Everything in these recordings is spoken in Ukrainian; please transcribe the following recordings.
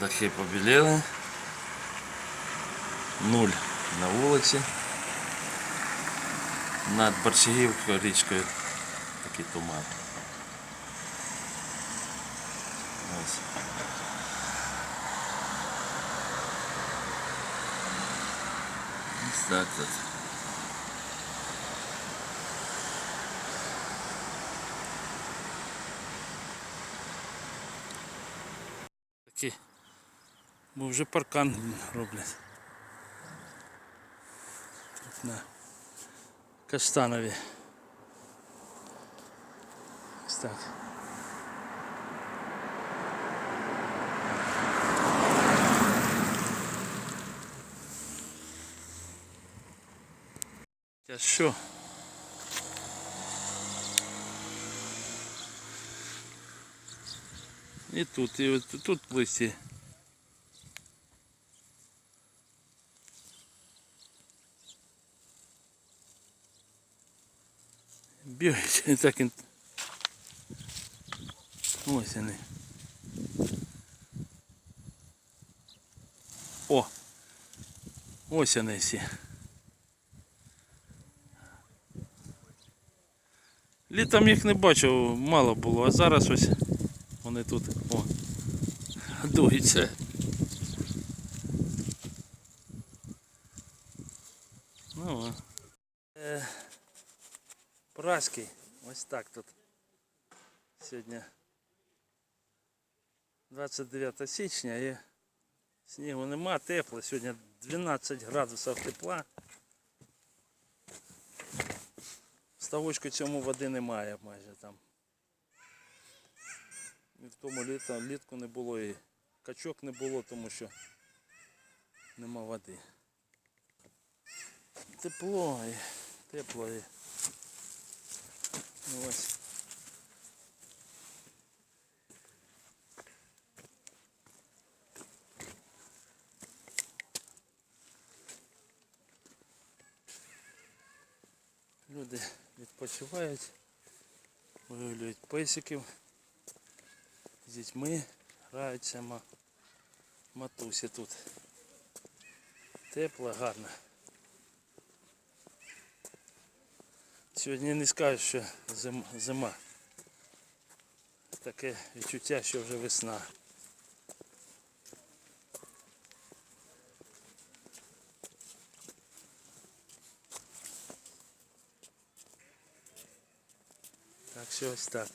Дахи побіліли. Нуль на вулиці. Над Борчагівкою річкою такий туман. Ось. Ось так тут. Бо вже паркан роблять. Тут на Каштанові. Ось так. Та що? І тут, і от тут листі. Бігають, так і... Ось вони. О! Ось вони всі. Літом їх не бачив, мало було, а зараз ось вони тут о, дуються. Ну, о. Е, Праський, ось так тут. Сьогодні 29 січня і снігу нема, тепло. Сьогодні 12 градусів тепла. В ставочку цьому води немає майже там. І в тому літо, літку не було і качок не було, тому що нема води. Тепло і тепло і ось. Люди відпочивають, вигулюють песиків, з дітьми граються ма- матусі тут. Тепло, гарно. Сьогодні не скажу, що зим- зима. Таке відчуття, що вже весна. Так що ось так.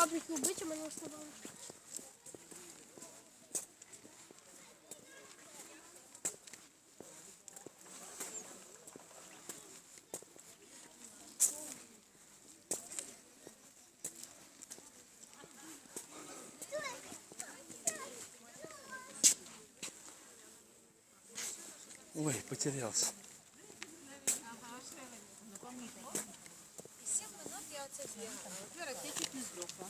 Фабрики вбити, мене оставили. Ой, потерялся. Минут я оце з'їхала. Віра, ти чуть не здохла.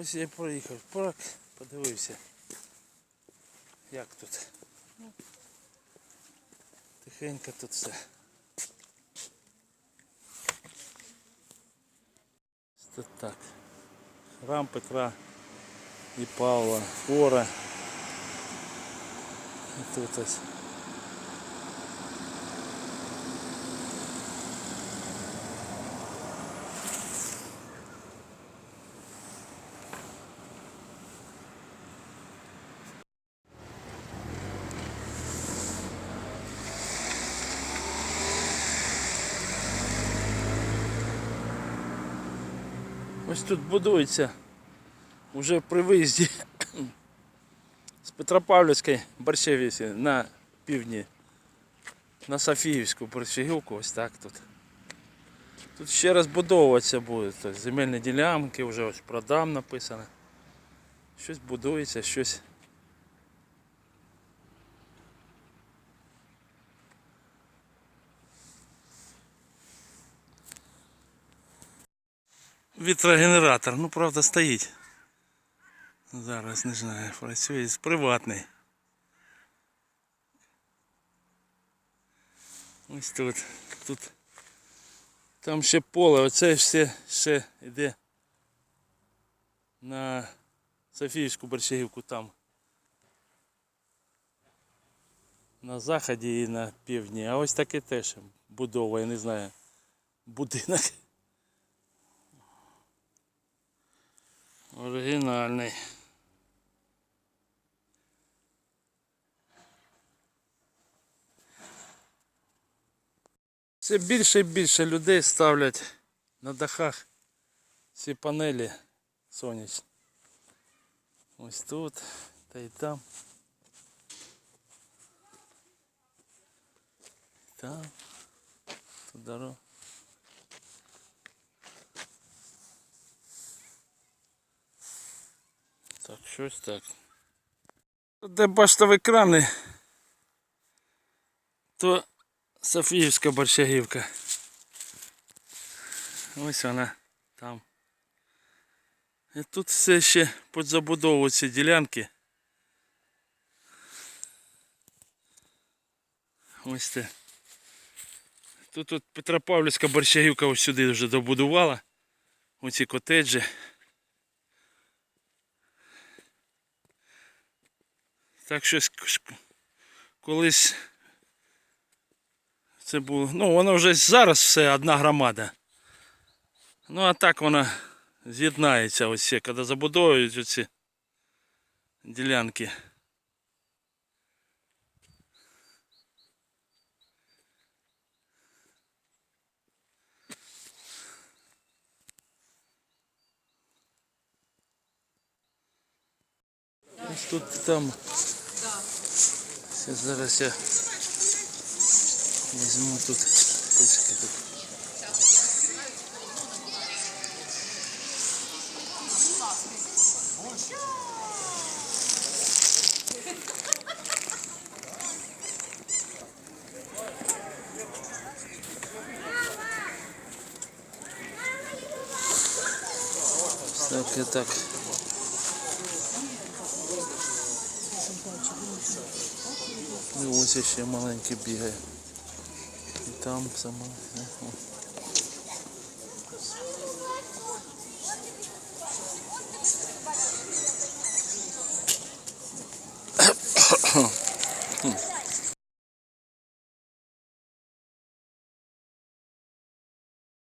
Ось я проїхав в парк, подивився, як тут. Тихенько тут все. Тут так. храм Петра і Павла, Фора. І тут ось. Ось тут будується вже при виїзді з Петропавлівської Борщевісі на півдні на Софіївську Борщагівку, ось так тут. Тут ще розбудовуватися буде. Тобто земельні ділянки, вже ось продам написано. Щось будується, щось. Вітрогенератор, ну правда стоїть. Зараз не знаю, працює приватний. Ось тут. Тут. Там ще поле, оце все ще йде на Софіївську Борщагівку там. На заході і на півдні. А ось таке теж будова, я не знаю. Будинок. Оригінальний. Все більше і більше людей ставлять на дахах ці панелі сонячні. Ось тут та й там. Там. Тут дорога. Так, щось так. Де баштові крани, то Софіївська борщагівка. Ось вона там. І тут все ще підзабудовуються ділянки. Ось це. Тут от Петропавлівська борщагівка ось сюди вже добудувала. Оці котеджі. Так що ск- ск- колись це було. Ну, воно вже зараз все одна громада. Ну а так вона з'єднається ось коли забудовують оці ділянки. Тут там. Все, зараз я візьму тут. Почекай тут. Так, і так. І ось ще маленький бігає. І там сама. о, о.